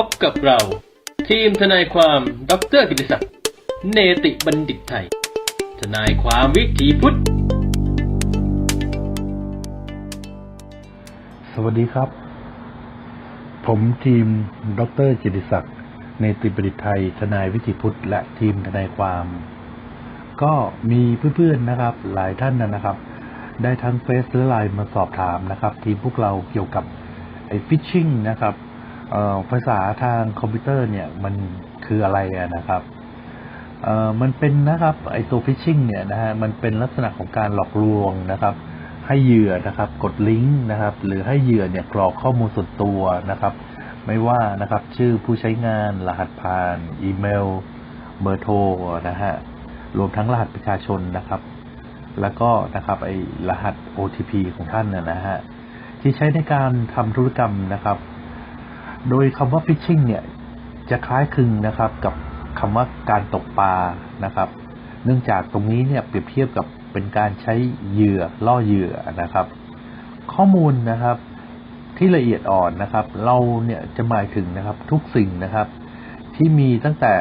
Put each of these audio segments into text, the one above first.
พบกับเรา ทีมทนายความดรกิติศักดิ์เนติบัณฑิตไทย ทนายความวิถีพุทธ สวัสดีครับ ผมทีมดรจิติศักดิ์ในติประดิษฐ์ไทย ทนายวิถีพุทธ และทีมทนายความ ก็มีเพื่อนๆนะครับ หลายท่านนะครับ ได้ทั้งเฟซและไลน์มาสอบถามนะครับ ทีมพวกเราเกี่ยวกับไอ้ฟิชชิงนะครับ ภาษาทางคอมพิวเตอร์เนี่ยมันคืออะไระนะครับมันเป็นนะครับไอตัวฟิชชิงเนี่ยนะฮะมันเป็นลักษณะของการหลอกลวงนะครับ ให้เหยื่อนะครับ กดลิงก์นะครับ หรือให้เหยื่อเนี่ยกรอกข้อมูลส่วนตัวนะครับ ไม่ว่านะครับ ชื่อผู้ใช้งานรหัสผ่าน อีเมล เบอร์โทรนะฮะรวมทั้งรหัสประชาชนนะครับ แล้วก็นะครับไอรหัส OTP ของท่านนะนะฮะที่ใช้ในการทำธุรกรรมนะครับ โดยคำว่า phishing เนี่ยจะคล้ายคลึงนะครับกับคำว่าการตกปลานะครับ เนื่องจากตรงนี้เนี่ยเปรียบเทียบกับเป็นการใช้เหยื่อล่อเหยื่อนะครับ ข้อมูลนะครับที่ละเอียดอ่อนนะครับ เราเนี่ยจะหมายถึงนะครับทุกสิ่งนะครับ ที่มีตั้งแต่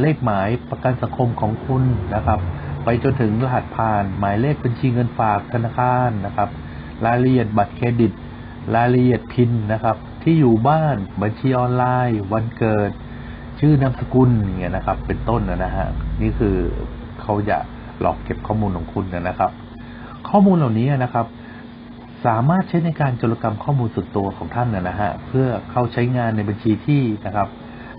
เลขหมายประกันสังคมของคุณนะครับ ไปจนถึงรหัสผ่าน หมายเลขบัญชีเงินฝากธนาคารนะครับ รายละเอียดบัตรเครดิต รายละเอียดพินนะครับ ที่อยู่บ้าน บัญชีออนไลน์ วันเกิด ชื่อนามสกุลเงี้ยนะครับ เป็นต้นนะฮะนี่คือเขาจะหลอกเก็บข้อมูลของคุณนะครับ ข้อมูลเหล่านี้นะครับ สามารถใช้ในการจรกรรมข้อมูลส่วนตัวของท่านนะฮะเพื่อเข้าใช้งานในบัญชีที่นะครับ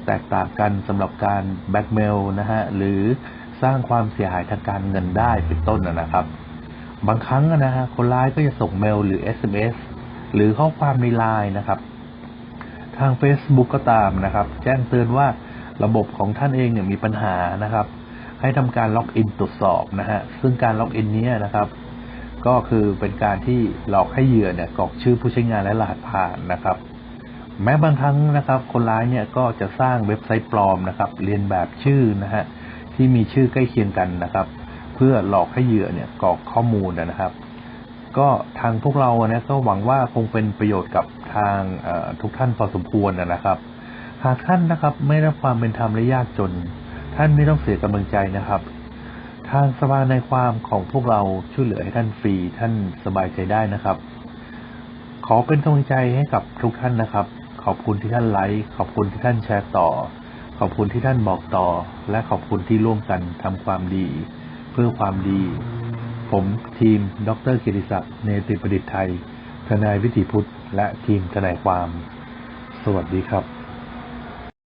แตกต่างกันสำหรับการแบ็กเมลนะฮะหรือสร้างความเสียหายทางการเงินได้เป็นต้นนะนะครับ บางครั้งนะฮะคนร้ายก็จะส่งเมลหรือ SMS หรือข้อความในไลน์นะครับ ทาง Facebook ก็ตามนะครับ แจ้งเตือนว่าระบบของท่านเองเนี่ยมีปัญหานะครับ ให้ทำการล็อกอินตรวจสอบนะฮะซึ่งการล็อกอินนี้นะครับ ก็คือเป็นการที่หลอกให้เหยื่อเนี่ยกรอกชื่อผู้ใช้งานและรหัสผ่านนะครับ แม้บางครั้งนะครับ คนร้ายเนี่ยก็จะสร้างเว็บไซต์ปลอมนะครับ เรียนแบบชื่อนะฮะที่มีชื่อใกล้เคียงกันนะครับ เพื่อหลอกให้เหยื่อเนี่ยกรอกข้อมูลนะครับ ก็ทางพวกเราเนี่ยก็หวังว่าคงเป็นประโยชน์กับทางทุกท่านพอสมควรนะครับ หากท่านนะครับไม่ได้รับความเป็นธรรมและยากจน ท่านไม่ต้องเสียกำลังใจนะครับ ทางสภาในความของพวกเราช่วยเหลือให้ท่านฟรีท่านสบายใจได้นะครับ ขอเป็นกำลังใจให้กับทุกท่านนะครับ ขอบคุณที่ท่านไลค์ขอบคุณที่ท่านแชร์ต่อ ขอบคุณที่ท่านบอกต่อ และขอบคุณที่ร่วมกันทำความดี เพื่อความดี ผมทีม ดรกิติศักดิ์เนติประดิษฐ์ไทย ทนายวิถีพุทธ และทีมทนายความ สวัสดีครับ